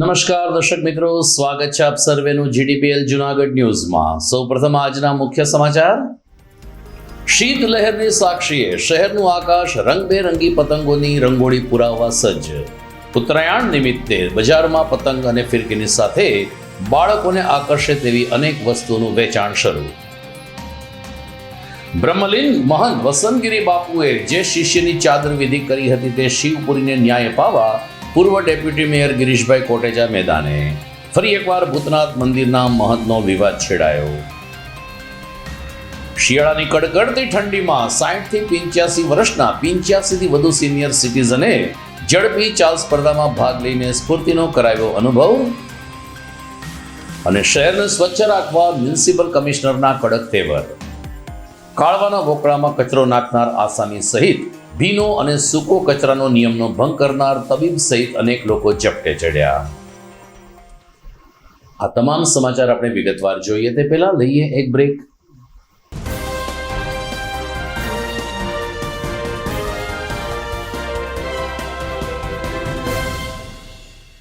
નમસ્કાર દર્શક મિત્રો, સ્વાગત છે આપ સર્વેનું જીડીપીએલ જુનાગઢ ન્યૂઝમાં. સૌપ્રથમ આજના મુખ્ય સમાચાર. શીત લહેરની સાક્ષીએ શહેરનું આકાશ રંગબેરંગી પતંગોની રંગોળી પુરાવવા સજ્જ. ઉત્તરાયણ નિમિત્તે બજારમાં પતંગ અને ફિરકીની સાથે બાળકોને આકર્ષે તેવી અનેક વસ્તુઓનું વેચાણ શરૂ. બ્રહ્મલિંગ મહંત વસંતગીરી બાપુએ જે શિષ્યની ચાદર વિધિ કરી હતી તે શિવપુરીને ન્યાય અપાવવા પૂર્વ ડેપ્યુટી મેયર ગિરીશભાઈ કોટેચા મેદાને ફરી એકવાર ભૂતનાથ મંદિરના મહંતનો વિવાદ છેડાયો. શિયાળાની કડકડતી ઠંડીમાં સાઠથી પિંચ્યાસી વર્ષના પિંચ્યાસીથી વધુ સિનિયર સિટીઝને ઝડપી ચાલ સ્પર્ધામાં ભાગ લઈને સ્ફૂર્તિનો કરાયો અનુભવ. અને શહેરને સ્વચ્છ રાખવા મ્યુનિસિપલ કમિશનરના કડક તેવર કાળવાના વોકળામાં કચરો નાખનાર આસામી સહિત ભીનો અને સૂકો કચરાનો નિયમનો ભંગ કરનાર તબીબ સહિત અનેક લોકો ઝપટે ચડ્યા. આ તમામ સમાચાર આપણે વિગતવાર જોઈએ તે પહેલા લઈએ એક બ્રેક.